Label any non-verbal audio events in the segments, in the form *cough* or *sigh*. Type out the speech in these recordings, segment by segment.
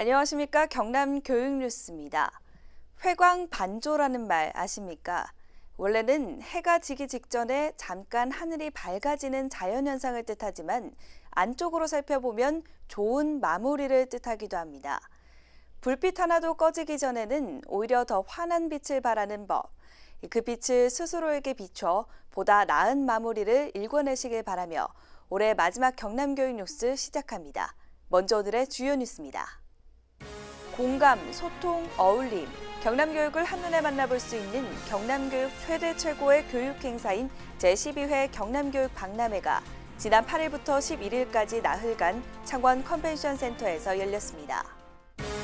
안녕하십니까. 경남 교육뉴스입니다. 회광 반조라는 말 아십니까? 원래는 해가 지기 직전에 잠깐 하늘이 밝아지는 자연현상을 뜻하지만 안쪽으로 살펴보면 좋은 마무리를 뜻하기도 합니다. 불빛 하나도 꺼지기 전에는 오히려 더 환한 빛을 발하는 법. 그 빛을 스스로에게 비춰 보다 나은 마무리를 일궈내시길 바라며 올해 마지막 경남교육 뉴스 시작합니다. 먼저 오늘의 주요 뉴스입니다. 공감, 소통, 어울림, 경남교육을 한눈에 만나볼 수 있는 경남교육 최대 최고의 교육 행사인 제12회 경남교육 박람회가 지난 8일부터 11일까지 나흘간 창원 컨벤션 센터에서 열렸습니다.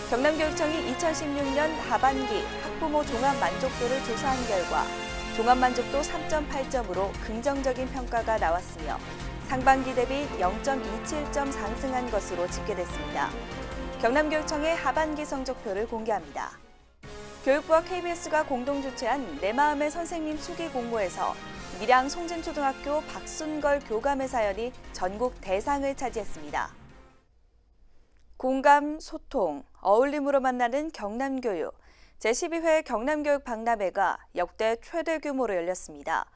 경남교육청이 2016년 하반기 학부모 종합 만족도를 조사한 결과 종합 만족도 3.8점으로 긍정적인 평가가 나왔으며 상반기 대비 0.27점 상승한 것으로 집계됐습니다. 경남교육청의 하반기 성적표를 공개합니다. 교육부와 KBS가 공동 주최한 내 마음의 선생님 수기 공모에서 밀양 송진초등학교 박순걸 교감의 사연이 전국 대상을 차지했습니다. 공감, 소통, 어울림으로 만나는 경남교육. 제12회 경남교육 박람회가 역대 최대 규모로 열렸습니다.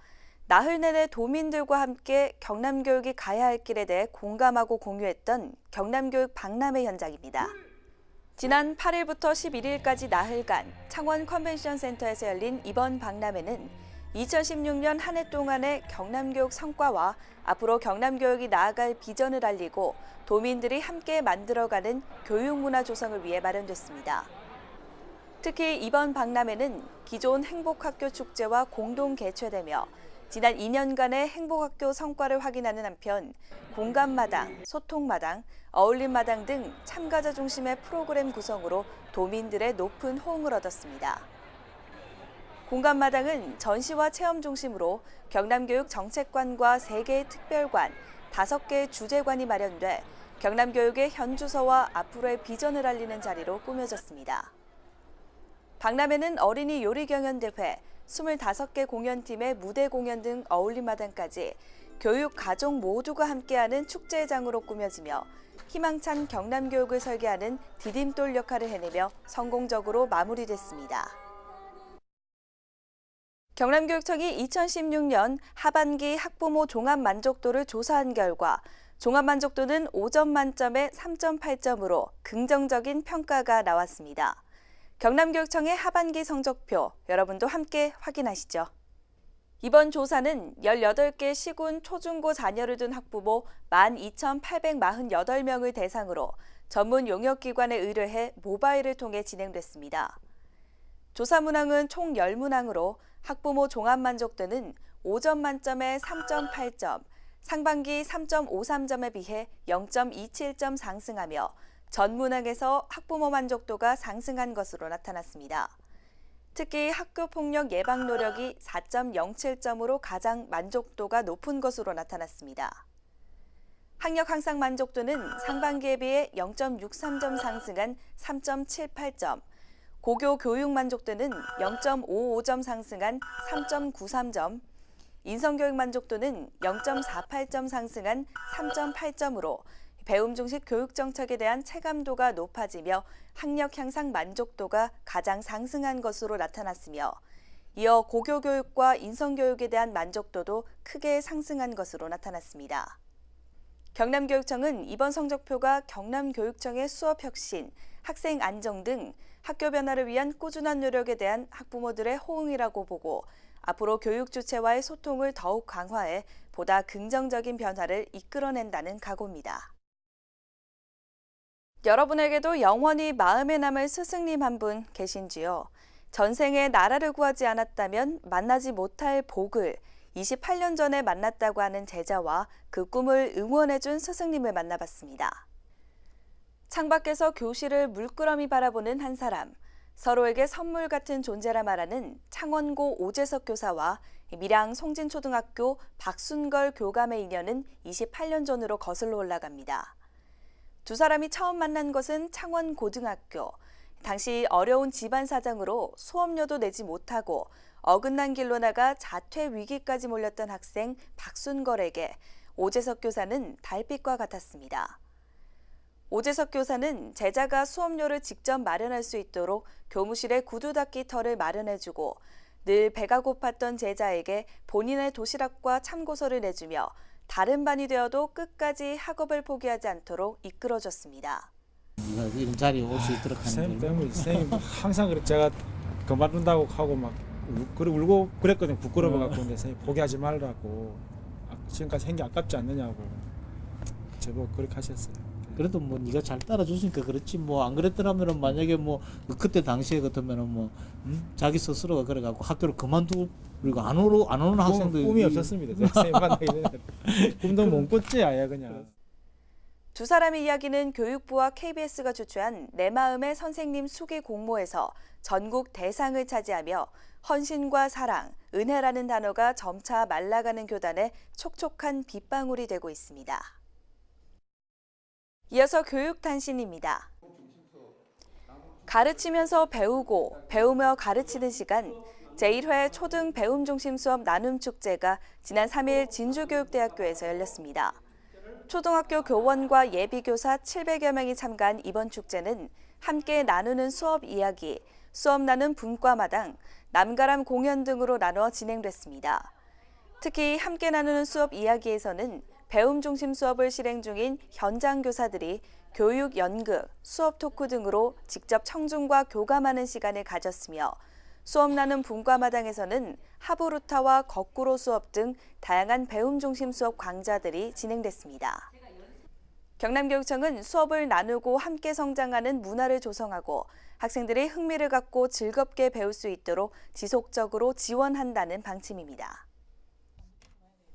나흘 내내 도민들과 함께 경남교육이 가야 할 길에 대해 공감하고 공유했던 경남교육 박람회 현장입니다. 지난 8일부터 11일까지 나흘간 창원 컨벤션 센터에서 열린 이번 박람회는 2016년 한 해 동안의 경남교육 성과와 앞으로 경남교육이 나아갈 비전을 알리고 도민들이 함께 만들어가는 교육문화 조성을 위해 마련됐습니다. 특히 이번 박람회는 기존 행복학교 축제와 공동 개최되며 지난 2년간의 행복학교 성과를 확인하는 한편 공감마당, 소통마당, 어울림마당 등 참가자 중심의 프로그램 구성으로 도민들의 높은 호응을 얻었습니다. 공감마당은 전시와 체험 중심으로 경남교육 정책관과 3개의 특별관, 5개의 주재관이 마련돼 경남교육의 현주소와 앞으로의 비전을 알리는 자리로 꾸며졌습니다. 박람회는 어린이 요리 경연 대회, 25개 공연팀의 무대 공연 등 어울림 마당까지 교육 가족 모두가 함께하는 축제장으로 꾸며지며 희망찬 경남 교육을 설계하는 디딤돌 역할을 해내며 성공적으로 마무리됐습니다. 경남교육청이 2016년 하반기 학부모 종합 만족도를 조사한 결과 종합 만족도는 5점 만점에 3.8점으로 긍정적인 평가가 나왔습니다. 경남교육청의 하반기 성적표 여러분도 함께 확인하시죠. 이번 조사는 18개 시군 초중고 자녀를 둔 학부모 12,848명을 대상으로 전문 용역기관에 의뢰해 모바일을 통해 진행됐습니다. 조사 문항은 총 10문항으로 학부모 종합 만족도는 5점 만점에 3.8점, 상반기 3.53점에 비해 0.27점 상승하며 전 문항에서 학부모 만족도가 상승한 것으로 나타났습니다. 특히 학교 폭력 예방 노력이 4.07점으로 가장 만족도가 높은 것으로 나타났습니다. 학력 향상 만족도는 상반기에 비해 0.63점 상승한 3.78점, 고교 교육 만족도는 0.55점 상승한 3.93점, 인성교육 만족도는 0.48점 상승한 3.8점으로 배움 중식 교육 정책에 대한 체감도가 높아지며 학력 향상 만족도가 가장 상승한 것으로 나타났으며 이어 고교 교육과 인성 교육에 대한 만족도도 크게 상승한 것으로 나타났습니다. 경남교육청은 이번 성적표가 경남교육청의 수업 혁신, 학생 안정 등 학교 변화를 위한 꾸준한 노력에 대한 학부모들의 호응이라고 보고 앞으로 교육 주체와의 소통을 더욱 강화해 보다 긍정적인 변화를 이끌어낸다는 각오입니다. 여러분에게도 영원히 마음에 남을 스승님 한 분 계신지요? 전생에 나라를 구하지 않았다면 만나지 못할 복을 28년 전에 만났다고 하는 제자와 그 꿈을 응원해준 스승님을 만나봤습니다. 창밖에서 교실을 물끄러미 바라보는 한 사람, 서로에게 선물 같은 존재라 말하는 창원고 오재석 교사와 밀양 송진초등학교 박순걸 교감의 인연은 28년 전으로 거슬러 올라갑니다. 두 사람이 처음 만난 것은 창원 고등학교. 당시 어려운 집안 사정으로 수업료도 내지 못하고 어긋난 길로 나가 자퇴 위기까지 몰렸던 학생 박순걸에게 오재석 교사는 달빛과 같았습니다. 오재석 교사는 제자가 수업료를 직접 마련할 수 있도록 교무실에 구두 닦기 터를 마련해주고 늘 배가 고팠던 제자에게 본인의 도시락과 참고서를 내주며 다른 반이 되어도 끝까지 학업을 포기하지 않도록 이끌어줬습니다. 네가 이런 자리에 올 수 있도록 하는 선생님 걸. 때문에 선생님 항상 그래 제가 그만둔다고 하고 막 울- 그래 울고 그랬거든요 부끄러워 갖고 근데 선생님 포기하지 말라고 아, 지금까지 생기 아깝지 않느냐고 제법 그렇게 하셨어요. 그래도 뭐 네가 잘 따라줬으니까 그렇지 뭐 안 그랬더라면은 만약에 뭐 그때 당시에 같으면은 뭐 음? 자기 스스로가 그래갖고 학교를 그만두고 안 오러 안 오는 학생도 꿈, 꿈이 이- 없었습니다. *laughs* 꿈도 못 꿨지 아예 그냥. 두 사람의 이야기는 교육부와 KBS가 주최한 내 마음의 선생님 수기 공모에서 전국 대상을 차지하며 헌신과 사랑, 은혜라는 단어가 점차 말라가는 교단의 촉촉한 빗방울이 되고 있습니다. 이어서 교육 단신입니다. 가르치면서 배우고 배우며 가르치는 시간 제1회 초등 배움 중심 수업 나눔 축제가 지난 3일 진주교육대학교에서 열렸습니다. 초등학교 교원과 예비교사 700여 명이 참가한 이번 축제는 함께 나누는 수업 이야기, 수업 나눔 분과마당, 남가람 공연 등으로 나누어 진행됐습니다. 특히 함께 나누는 수업 이야기에서는 배움 중심 수업을 실행 중인 현장 교사들이 교육 연극, 수업 토크 등으로 직접 청중과 교감하는 시간을 가졌으며 수업 나눔 분과마당에서는 하부루타와 거꾸로 수업 등 다양한 배움 중심 수업 강좌들이 진행됐습니다. 경남교육청은 수업을 나누고 함께 성장하는 문화를 조성하고 학생들이 흥미를 갖고 즐겁게 배울 수 있도록 지속적으로 지원한다는 방침입니다.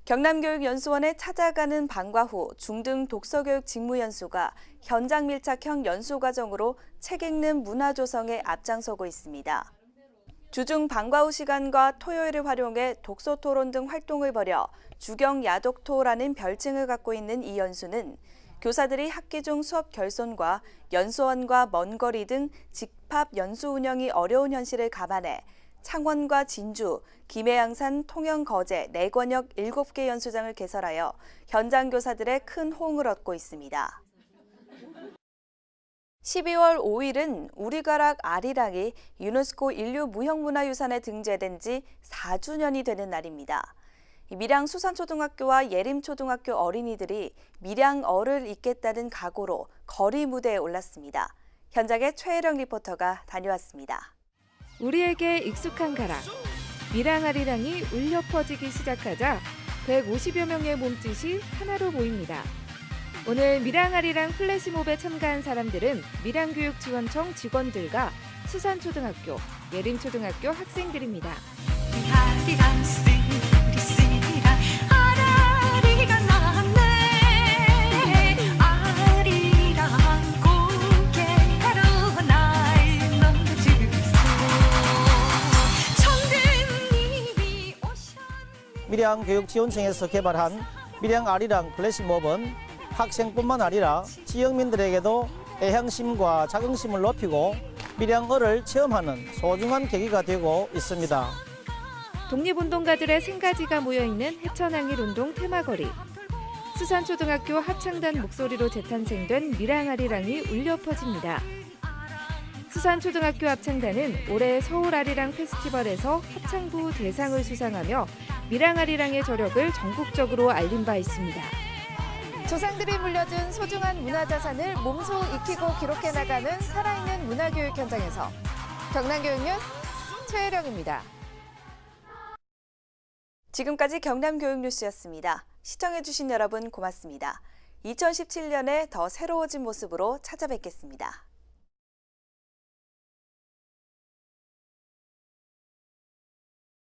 경남교육연수원에 찾아가는 방과 후 중등 독서교육 직무연수가 현장 밀착형 연수 과정으로 책 읽는 문화 조성에 앞장서고 있습니다. 주중 방과 후 시간과 토요일을 활용해 독서 토론 등 활동을 벌여 주경 야독토라는 별칭을 갖고 있는 이 연수는 교사들이 학기 중 수업 결손과 연수원과 먼 거리 등 직합 연수 운영이 어려운 현실을 감안해 창원과 진주, 김해양산, 통영, 거제, 내권역 7개 연수장을 개설하여 현장 교사들의 큰 호응을 얻고 있습니다. 12월 5일은 우리가락 아리랑이 유네스코 인류 무형문화유산에 등재된 지 4주년이 되는 날입니다. 이 밀양 수산초등학교와 예림초등학교 어린이들이 밀양어를 잇겠다는 각오로 거리 무대에 올랐습니다. 현장에 최혜령 리포터가 다녀왔습니다. 우리에게 익숙한 가락 미랑아리랑이 울려 퍼지기 시작하자 150여 명의 몸짓이 하나로 보입니다. 오늘 미랑아리랑 플래시몹에 참가한 사람들은 밀양교육지원청 직원들과 수산초등학교, 예림초등학교 학생들입니다. 밀양 교육지원청에서 개발한 밀양 아리랑 플래시몹은 학생뿐만 아니라 지역민들에게도 애향심과 자긍심을 높이고 밀양어를 체험하는 소중한 계기가 되고 있습니다. 독립운동가들의 생가지가 모여있는 해천항일 운동 테마거리. 수산초등학교 합창단 목소리로 재탄생된 미랑아리랑이 울려 퍼집니다. 수산초등학교 합창단은 올해 서울 아리랑 페스티벌에서 합창부 대상을 수상하며 미랑아리랑의 저력을 전국적으로 알린 바 있습니다. 조상들이 물려준 소중한 문화자산을 몸소 익히고 기록해 나가는 살아있는 문화교육 현장에서 경남교육 뉴스 최혜령입니다. 지금까지 경남교육 뉴스였습니다. 시청해주신 여러분 고맙습니다. 2017년에 더 새로워진 모습으로 찾아뵙겠습니다.